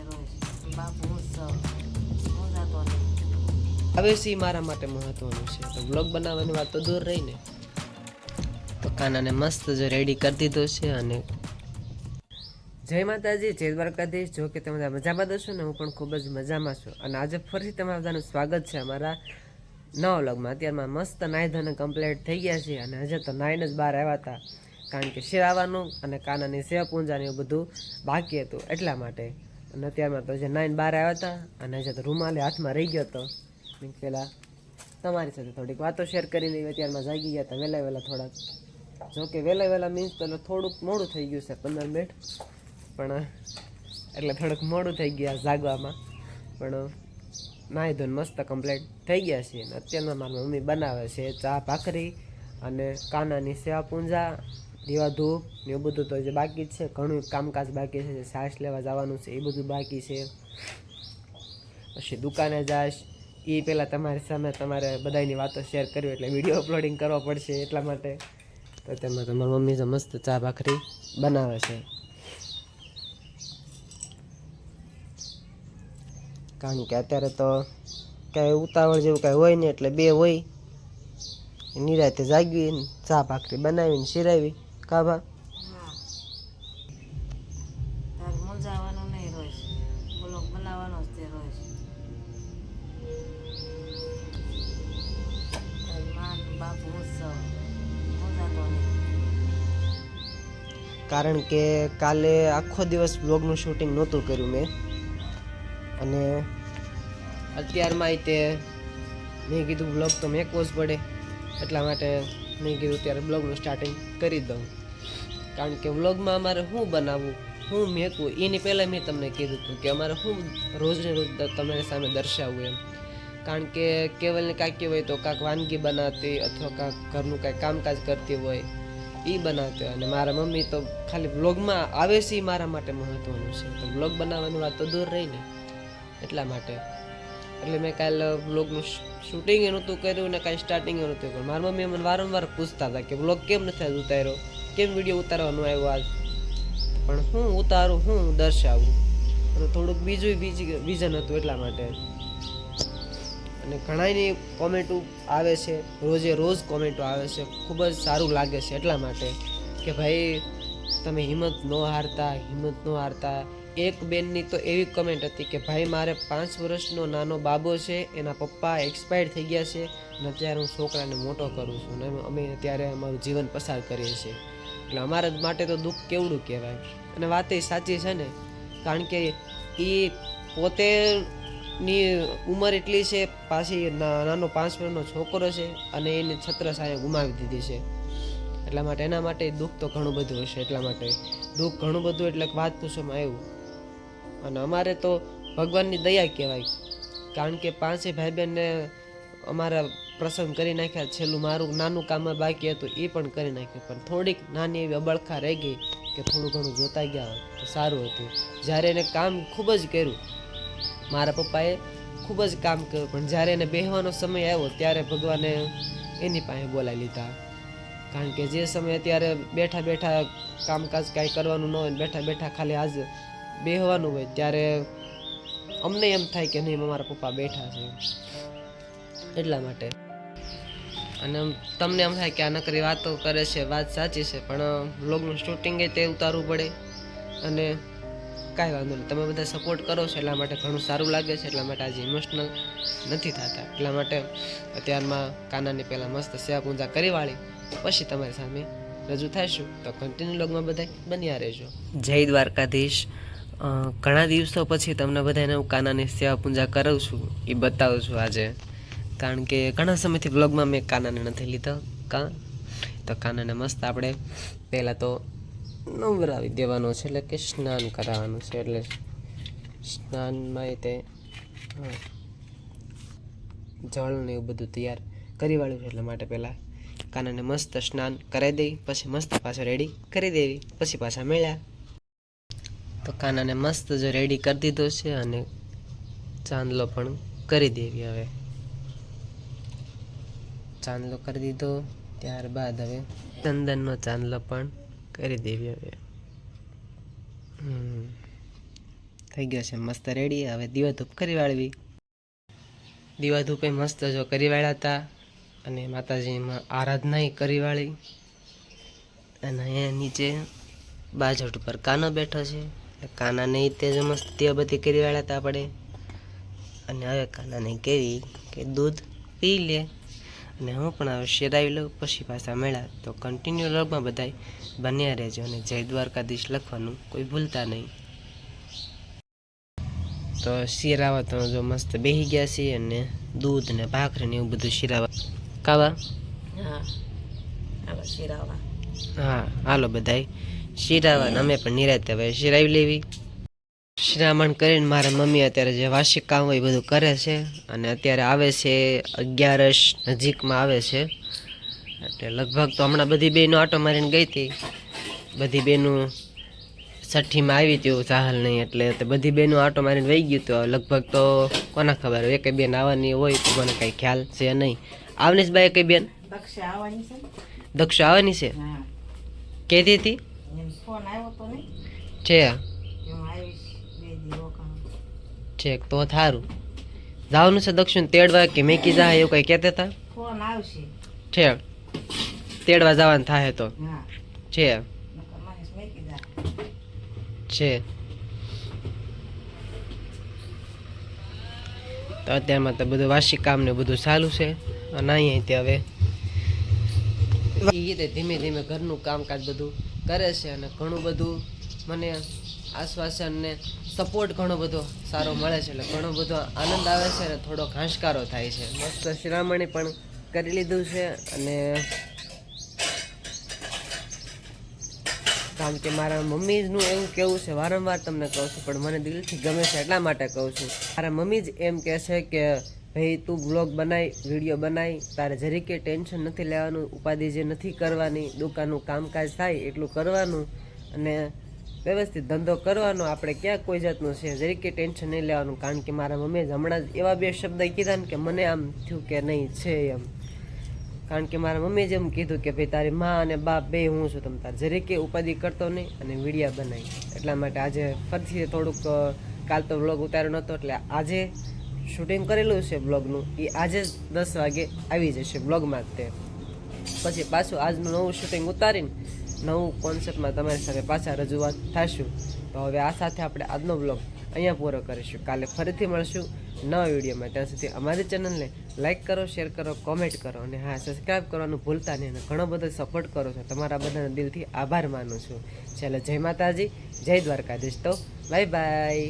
રોજ બાપુ હું નહીં હવે સી મારા માટે મહત્વનું છે. તો બ્લોગ બનાવવાની વાત તો દૂર રહી ને. તો કાનાને મસ્ત જો રેડી કરી દીધો છે અને જય માતાજી, જય દ્વારકાધીશ. જો કે તમે બધા મજામાં દો ને, હું પણ ખૂબ જ મજામાં છું. અને આજે ફરીથી તમારા બધાનું સ્વાગત છે અમારા નવા વ્લોગમાં અત્યારમાં મસ્ત નાઈ ધોને કમ્પ્લીટ થઈ ગયા છે અને હજે તો નાઈને જ બહાર આવ્યા હતા. કારણ કે શિરાવાનું અને કાનાની સેવા પૂંજાને બધું બાકી હતું એટલા માટે. અને અત્યારમાં તો જે નાઈન બહાર આવ્યા હતા, અને જે તો રૂમાલે હાથમાં રહી ગયો હતો, મીન્સ પહેલાં તમારી સાથે થોડીક વાતો શેર કરીને અત્યારમાં જાગી ગયા હતા, વહેલા વહેલા થોડાક. જો કે વહેલા વહેલા મીન્સ તો થોડુંક મોડું થઈ ગયું છે, પંદર મિનિટ પણ, એટલે થોડુંક મોડું થઈ ગયા જાગવામાં. પણ, નાહી ધોન મસ્ત કમ્પ્લીટ થઈ ગયા છે અત્યારમાં મારી મમ્મી બનાવે છે ચા ભાખરી અને કાનાની સેવા પૂંજા. દીવા ધૂપ ને એવું બધું તો જે બાકી છે. ઘણું કામકાજ બાકી છે. સાસ લેવા જવાનું છે, એ બધું બાકી છે. પછી દુકાને જાશ. એ પહેલાં તમારી સામે તમારે બધાની વાતો શેર કરવી એટલે વીડિયો અપલોડિંગ કરવો પડશે એટલા માટે. તો તેમાં તમારી મમ્મી તો મસ્ત ચા ભાખરી બનાવે છે. કારણ કે અત્યારે તો કાંઈ ઉતાવળ જેવું કાંઈ હોય નહીં એટલે બે હોય. નિરાતે જાગવી ને ચા ભાખરી બનાવીને શિરાવી. કાભા હા. તારે મૂંઝાવાનું નહીં રોજ. બ્લોગ બનાવવાનો જ તે રોજ. નહીં. કારણ કે કાલે આખો દિવસ બ્લોગનું શૂટિંગ નહોતું કર્યું મેં. અને અત્યારમાં તે મેં કીધું બ્લોગ તો મેં જ પડે. એટલા માટે મેં કીધું ત્યારે બ્લોગનું સ્ટાર્ટિંગ કરી દઉં. કારણ કે વ્લોગમાં અમારે શું બનાવવું, શું મેકવું, એની પહેલાં મેં તમને કીધું હતું કે અમારે શું રોજને રોજ તમારી સામે દર્શાવવું એમ. કારણ કે કેવલને કાંઈક હોય તો કાંઈક વાનગી બનાવતી અથવા કાંઈક ઘરનું કાંઈ કામકાજ કરતી હોય એ બનાવતી હોય. અને મારા મમ્મી તો ખાલી વ્લોગમાં આવે છે એ મારા માટે મહત્ત્વનું છે. તો વ્લોગ બનાવવાની વાત તો દૂર રહી ને, એટલા માટે. એટલે મેં કાલ વ્લોગનું શૂટિંગ નહોતું કર્યું ને કાંઈ સ્ટાર્ટિંગ નહોતું કર્યું. મારા મમ્મી મને વારંવાર પૂછતા હતા કે વ્લોગ કેમ નથી ઉતાર્યો? કેમ વીડિયો ઉતારવાનો આવ્યો આજ? પણ હું ઉતારું, હું દર્શાવું. અને થોડુંક બીજું વિઝન હતું એટલા માટે. અને ઘણાની કોમેન્ટો આવે છે, રોજે રોજ કોમેન્ટો આવે છે. ખૂબ જ સારું લાગે છે એટલા માટે કે ભાઈ, તમે હિંમત ન હારતા, હિંમત ન હારતા. એક બેનની તો એવી કમેન્ટ હતી કે, ભાઈ, મારે પાંચ વર્ષનો નાનો બાબો છે, એના પપ્પા એક્સપાયર થઈ ગયા છે, અને અત્યારે હું છોકરાને મોટો કરું છું. અને અમે અત્યારે અમારું જીવન પસાર કરીએ છીએ. એટલે અમારા માટે તો દુઃખ કેવડું કહેવાય. અને વાત એ સાચી છે ને, કારણ કે એ પોતે ની ઉંમર એટલી છે, પાછી નાનો પાંચ વર્ષનો છોકરો છે અને એને છત્રછાયા ગુમાવી દીધી છે. એટલા માટે એના માટે દુઃખ તો ઘણું બધું હશે, એટલા માટે. દુઃખ ઘણું બધું એટલે વાત પૂછવામાં આવ્યું. અને અમારે તો ભગવાનની દયા કહેવાય. કારણ કે પાંચે ભાઈ બહેનને અમારા પ્રસંગ કરી નાખ્યા, છેલ્લું મારું નાનું કામ બાકી હતું, એ પણ કરી નાખ્યું. પણ થોડીક નાની એવી અબળખા રહી ગઈ કે થોડું ઘણું જોતા ગયા તો સારું હતું. જ્યારે એને કામ ખૂબ જ કર્યું, મારા પપ્પાએ ખૂબ જ કામ કર્યું. પણ જ્યારે એને બેહવાનો સમય આવ્યો, ત્યારે ભગવાને એની પાસે બોલાવી લીધા. કારણ કે જે સમયે અત્યારે બેઠા બેઠા કામકાજ કાંઈ કરવાનું ન હોય બેઠા બેઠા ખાલી આજ બેહવાનું હોય, ત્યારે અમને એમ થાય કે નહીં, મારા પપ્પા બેઠા છે. એટલા માટે. અને તમને એમ થાય કે આ નકરી વાતો કરે છે, વાત સાચી છે, પણ વ્લોગનું શૂટિંગ તે ઉતારવું પડે. અને કાંઈ વાંધો નહીં. તમે બધા સપોર્ટ કરો છો એટલા માટે ઘણું સારું લાગે છે, એટલા માટે આજે ઇમોશનલ નથી થતા. એટલા માટે અત્યારમાં કાનાની પહેલાં મસ્ત સેવા પૂજા કરી વાળી. પછી તમારી સામે રજૂ થઈશું. તો કન્ટિન્યુ લોગમાં બધા બન્યા રહેજો. જય દ્વારકાધીશ. ઘણા દિવસો પછી તમને બધાને હું કાનાની સેવા પૂજા કરું છું. એ બતાવું છું આજે. કારણ કે ઘણા સમયથી બ્લોગમાં મેં કાનાને નથી લીધો. કા? તો કાનાને મસ્ત આપણે પહેલાં તો નવરાવી દેવાનો છે, એટલે કે સ્નાન કરાવવાનું છે, એટલે સ્નાનમાં તે જળને એવું બધું તૈયાર કરી વાળ્યું છે, એટલા માટે પહેલાં કાનાને મસ્ત સ્નાન કરાવી દઈ, પછી મસ્ત પાછો રેડી કરી દેવી, પછી પાછા મળ્યા. તો કાનાને મસ્ત જો રેડી કરી દીધો છે અને ચાંદલો પણ કરી દેવી હવે. ચાંદલો કરી દીધો. ત્યારબાદ હવે ચંદનનો ચાંદલો પણ કરી દેવી હવે. થઈ ગયો છે મસ્ત રેડી. હવે દીવા ધૂપ કરી વાળવી. દીવા ધૂપે મસ્ત જો કરી વાળ્યા અને માતાજીમાં આરાધના કરી વાળી. અને અહીંયા નીચે બાજટ ઉપર કાનો બેઠો છે. કાનાને તે જ મસ્ત તે બધી કરી વાળ્યા હતા આપણે. અને હવે કાનાને કેવી કે દૂધ પી લે. અને હું પણ હવે શેરાવી લઉં પછી પાછા મેળા. તો કન્ટિન્યુ લગમાં બધાય બન્યા રહેજો અને જય દ્વારકાધીશ લખવાનું કોઈ ભૂલતા નહીં. તો શિરાવા તો જો મસ્ત બેસી ગયા છીએ અને દૂધ ને ભાખરી ને એવું બધું શિરાવા. કાવા? હા હા હાલો બધાય. શિરાવા અમે પણ નિરાતે હવે શિરાવી લેવી. શિરામણ કરીને મારા મમ્મી અત્યારે જે વાર્ષિક કામ હોય એ બધું કરે છે અને અત્યારે આવે છે અગિયારસ નજીકમાં આવે છે. એટલે લગભગ તો હમણાં બધી બેનો આટો મારીને ગઈ હતી. બધી બેનું છઠ્ઠીમાં આવી હતી સાહલ નહીં એટલે બધી બેનું આટો મારીને વહી ગયું તો લગભગ તો કોના ખબર એક બેન આવવાની હોય તો મને કાંઈ ખ્યાલ છે નહીં. આવની જ બાય કઈ બેન? દક્ષા આવવાની છે કહેતી હતી? છે. છે તો થારું. જવાનું છે દક્ષિણ તેડવા કે મેકી જાય એવું કઈ કહેતા હતા? ફોન આવશે. છે. તેડવા જવાનું થાય તો. છે. છે. તો અત્યારમાં તો બધું વાર્ષિક કામ ને બધું ચાલુ છે. અને અહીંયાથી હવે એ ધીમે ધીમે ઘરનું કામકાજ બધું કરે છે અને ઘણું બધું મને આશ્વાસન ને સપોર્ટ ઘણો બધો સારો મળે છે એટલે ઘણો બધો આનંદ આવે છે અને થોડો ઘાસકારો થાય છે. મસ્ત શિરામણી પણ કરી લીધું છે અને કારણ કે મારા મમ્મીનું એવું કેવું છે, વારંવાર તમને કહું છું, પણ મને દિલથી ગમે છે એટલા માટે કહું છું. મારા મમ્મી જ એમ કહે છે કે, ભાઈ, તું બ્લોગ બનાવી વીડિયો બનાવી તારે જરીકે ટેન્શન નથી લેવાનું, ઉપાધિ જે નથી કરવાની, દુકાનનું કામકાજ થાય એટલું કરવાનું. અને વ્યવસ્થિત ધંધો કરવાનો, આપણે ક્યાં કોઈ જાતનું છે જરીકે ટેન્શન નહીં લેવાનું, કારણ કે મારા મમ્મીએ જ હમણાં જ એવા બે શબ્દ કીધા ને કે મને આમ થયું કે નહીં છે એમ. કારણ કે મારા મમ્મીએ એમ કીધું કે ભાઈ તારી માં અને બાપ બે હું છું, તમે તાર જરીકે ઉપાધિ કરતો નહીં અને વિડીયા બનાવી એટલા માટે આજે ફરીથી થોડુંક કાલ તો બ્લોગ ઉતાર્યો નહોતો, એટલે આજે શૂટિંગ કરેલું છે બ્લોગનું એ આજે જ દસ વાગે આવી જશે બ્લોગમાં તે. પછી પાછું આજનું નવું શૂટિંગ ઉતારીને નવું કોન્સેપ્ટમાં તમારી સાથે પાછા રજૂઆત થશું. તો હવે આ સાથે આપણે આજનો બ્લોગ અહીંયા પૂરો કરીશું. કાલે ફરીથી મળશું નવા વિડીયોમાં. ત્યાં સુધી અમારી ચેનલને લાઇક કરો શેર કરો કોમેન્ટ કરો અને હા સબસ્ક્રાઈબ કરવાનું ભૂલતા નહીં અને ઘણો બધો સપોર્ટ કરો છો. તમારા બધાના દિલથી આભાર માનું છું. છેલ્લે જય માતાજી, જય દ્વારકાધીશ. તો બાય બાય